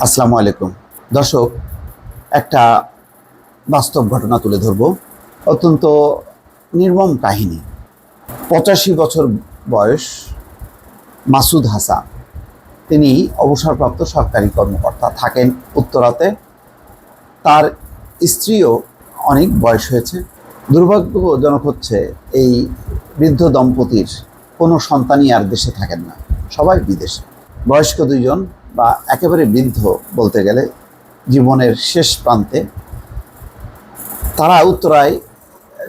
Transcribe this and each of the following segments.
আসসালামু আলাইকুম। দর্শক, একটা বাস্তব ঘটনা তুলে ধরব। অত্যন্ত নির্মম কাহিনী। পঁচাশি বছর বয়স মাসুদ হাসান। তিনি অবসরপ্রাপ্ত সরকারি কর্মকর্তা। থাকেন উত্তরাতে। তার স্ত্রীও অনেক বয়স হয়েছে। দুর্ভাগ্যজনক হচ্ছে, এই বৃদ্ধ দম্পতির কোনো সন্তানই আর দেশে থাকেন না। সবাই বিদেশে। বয়স্ক দুইজন বা একেবারে বৃদ্ধ বলতে গেলে জীবনের শেষ প্রান্তে, তারা উত্তরায়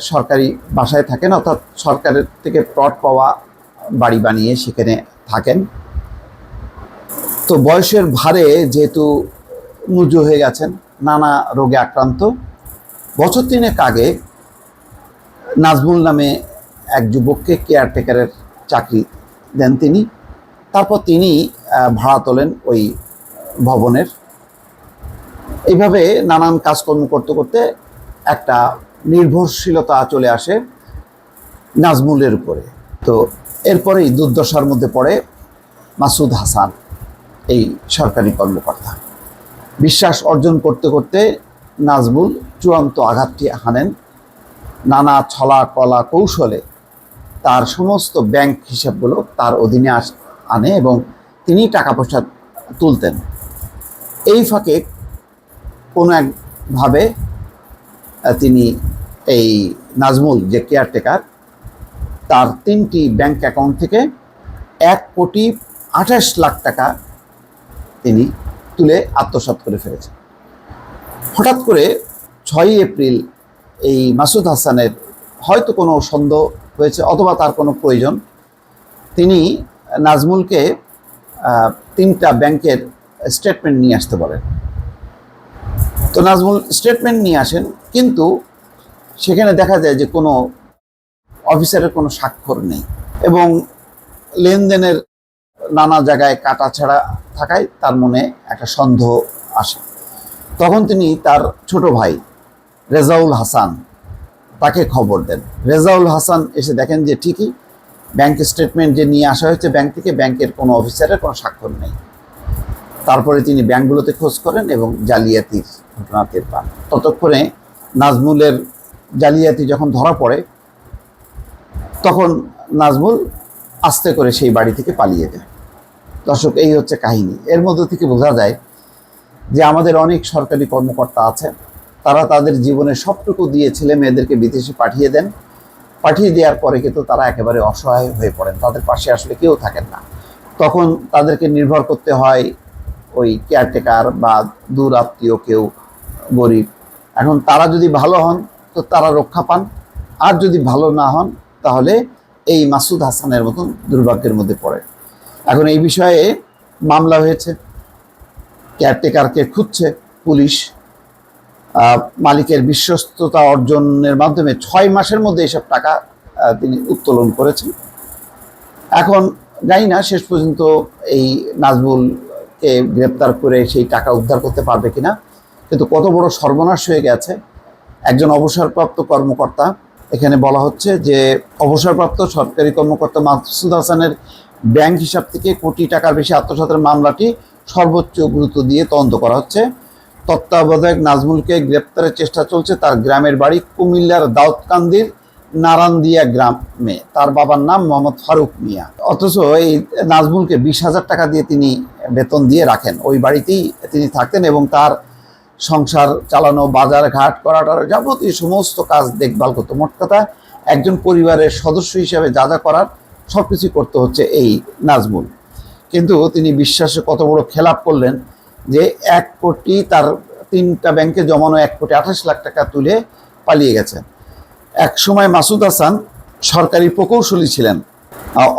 সরকারি বাসায় থাকেন, অর্থাৎ সরকারের থেকে প্লট পাওয়া বাড়ি বানিয়ে সেখানে থাকেন। তো বয়সের ভারে যেহেতু নুজু হয়ে গেছেন, নানা রোগে আক্রান্ত। বছর তিনেক আগে নাজমুল নামে এক যুবককে কেয়ারটেকারের চাকরি দেন তিনি। তারপর তিনি ভাড়া তোলেন ওই ভবনের। এইভাবে নানান কাজকর্ম করতে করতে একটা নির্ভরশীলতা চলে আসে নাজমুলের উপরে। তো এরপরেই দুর্দশার মধ্যে পড়ে মাসুদ হাসান, এই সরকারি কর্মকর্তা। বিশ্বাস অর্জন করতে করতে নাজমুল চূড়ান্ত আঘাতটি হানেন। নানা ছলা কলা কৌশলে তার সমস্ত ব্যাংক হিসাবগুলো তার অধীনে আস আনে এবং তিনি টাকা পয়সা তুলতেন। এই ফাঁকে কোনো একভাবে তিনি এই নাজমুল যে কেয়ারটেকার তার তিনটি ব্যাংক অ্যাকাউন্ট থেকে এক কোটি আঠাশ লাখ টাকা তিনি তুলে আত্মসাৎ করে ফেলেছেন। হঠাৎ করে ছয়ই এপ্রিল এই মাসুদ হাসানের হয়তো কোনো সন্দেহ হয়েছে অথবা তার কোনো প্রয়োজন, তিনি নাজমুলকে তিনটা ব্যাংকের স্টেটমেন্ট নিয়ে আসতে বলেন তো নাজমুল স্টেটমেন্ট নিয়ে আসেন, কিন্তু সেখানে দেখা যায় যে কোনো অফিসারের কোনো স্বাক্ষর নেই এবং লেনদেনের নানা জায়গায় কাটা ছাড়া থাকায় তার মনে একটা সন্দেহ আসে। তখন তিনি তার ছোট ভাই রেজাউল হাসান তাকে খবর দেন। রেজাউল হাসান এসে দেখেন যে ঠিকই ব্যাংক স্টেটমেন্ট যে নিয়ে আসা হয়েছে ব্যাংক থেকে ব্যাংকের কোনো অফিসারের কোনো স্বাক্ষর নেই। তারপরে তিনি ব্যাংকগুলোতে খোঁজ করেন এবং জালিয়াতির ঘটনা টের পান। ততক্ষণে নাজমুলের জালিয়াতি যখন ধরা পড়ে, তখন নাজমুল আস্তে করে সেই বাড়ি থেকে পালিয়ে যায়। দর্শক, এই হচ্ছে কাহিনী। এর মধ্যে থেকে বোঝা যায় যে আমাদের অনেক সরকারি কর্মকর্তা আছেন। তারা তাদের জীবনে সবটুকু দিয়ে ছেলে মেয়েদেরকে বিদেশে পাঠিয়ে দেন। পাঠিয়ে দেওয়ার পরে কিন্তু তারা একেবারে অসহায় হয়ে পড়েন। তাদের পাশে আসলে কেউ থাকেন না। তখন তাদেরকে নির্ভর করতে হয় ওই কেয়ারটেকার বা দূর আত্মীয় কেউ গরিব। এখন তারা যদি ভালো হন, তো তারা রক্ষা পান। আর যদি ভালো না হন, তাহলে এই মাসুদ হাসানের মতন দুর্ভাগ্যের মধ্যে পড়ে এখন এই বিষয়ে মামলা হয়েছে। কেয়ারটেকারকে খুঁজছে পুলিশ। মালিকের বিশ্বস্ততা অর্জনের মাধ্যমে ছয় মাসের মধ্যে এসব টাকা তিনি উত্তোলন করেছেন। এখন জানি না, শেষ পর্যন্ত এই নাজমুলকে গ্রেপ্তার করে সেই টাকা উদ্ধার করতে পারবে কিনা। কিন্তু কত বড় সর্বনাশ হয়ে গেছে। একজন অবসরপ্রাপ্ত কর্মকর্তা, এখানে বলা হচ্ছে যে অবসরপ্রাপ্ত সরকারি কর্মকর্তা মাসুদ হাসানের ব্যাংক হিসাব থেকে কোটি টাকার বেশি আত্মসাতের মামলাটি সর্বোচ্চ গুরুত্ব দিয়ে তদন্ত করা হচ্ছে। তত্ত্বাবধায়ক নাজমুলকে গ্রেপ্তারের চেষ্টা চলছে তার গ্রামের বাড়ি কুমিল্লার দাউদকান্দির নারান্দিয়া গ্রামে। তার বাবার নাম মোহাম্মদ ফারুক মিয়া। অথচ এই নাজমুলকে বিশ হাজার টাকা দিয়ে তিনি বেতন দিয়ে রাখেন। ওই বাড়িতেই তিনি থাকতেন এবং তার সংসার চালানো, বাজার ঘাট করাটার যাবতীয় সমস্ত কাজ দেখভাল করতো। মোট কথা, একজন পরিবারের সদস্য হিসেবে যা যা করার সব কিছুই করতে হচ্ছে এই নাজমুল। কিন্তু তিনি বিশ্বাসে কত বড় খেলাপ করলেন যে এক কোটি তার তিনটা ব্যাংকে জমানো এক কোটি আঠাশ লাখ টাকা তুলে পালিয়ে গেছেন এক সময় মাসুদ হাসান সরকারি প্রকৌশলী ছিলেন।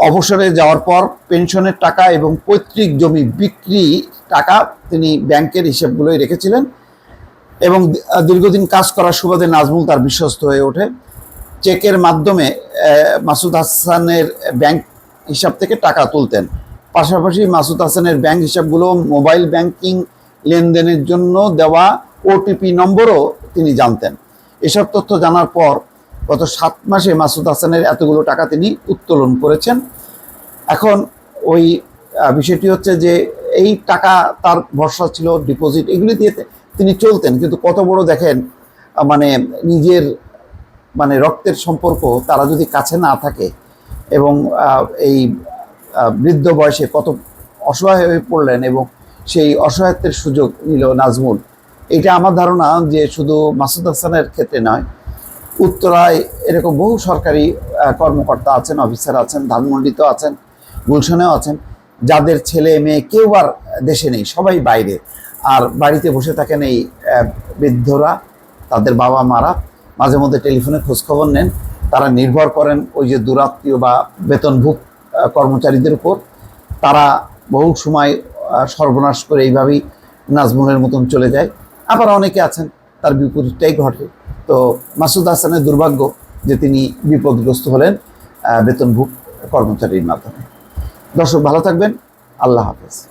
অবসরে যাওয়ার পর পেনশনের টাকা এবং পৈতৃক জমি বিক্রি টাকা তিনি ব্যাংকের হিসেবগুলোই রেখেছিলেন এবং দীর্ঘদিন কাজ করার সুবাদে নাজমুল তার বিশ্বস্ত হয়ে ওঠে। চেকের মাধ্যমে মাসুদ হাসানের ব্যাংক হিসাব থেকে টাকা তুলতেন। পাশাপাশি মাসুদ হাসানের ব্যাংক হিসাবগুলো মোবাইল ব্যাংকিং লেনদেনের জন্য দেওয়া ওটিপি নম্বরও তিনি জানতেন। এসব তথ্য জানার পর গত সাত মাসে মাসুদ হাসানের এতগুলো টাকা তিনি উত্তোলন করেছেন। এখন ওই বিষয়টি হচ্ছে যে এই টাকা তার ভরসা ছিল ডিপোজিট এগুলি দিয়ে তিনি চলতেন। কিন্তু কত বড় দেখেন মানে নিজের মানে রক্তের সম্পর্ক তারা যদি কাছে না থাকে এবং এই বৃদ্ধ বয়সে কত অসহায় হয়ে পড়লেন এবং সেই অসহায়ত্বের সুযোগ নিল নাজমুল। এটা আমার ধারণা যে শুধু মাসুদ হাসানের ক্ষেত্রে নয় উত্তরায় এরকম বহু সরকারি কর্মকর্তা আছেন অফিসার আছেন ধানমন্ডিতেও আছেন গুলশনেও আছেন যাদের ছেলে মেয়ে কেউ আর দেশে নেই সবাই বাইরে। আর বাড়িতে বসে থাকেন এই বৃদ্ধরা তাদের বাবা মারা মাঝে মধ্যে টেলিফোনে খোঁজখবর নেন তারা নির্ভর করেন ওই যে দুরাত্মীয় বা বেতনভুক আহ, কর্মচারীদের উপর, তারা বহু সময় সর্বনাশ করে এইভাবেই নাজমুলের মতন চলে যায়। আবার অনেকে আছেন, তার বিপরীতটাই ঘটে। তো মাসুদ হাসানের দুর্ভাগ্য যে তিনি বিপদগ্রস্ত হলেন বেতনভুক কর্মচারীর মাধ্যমে। দর্শক, ভালো থাকবেন। আল্লাহ হাফেজ।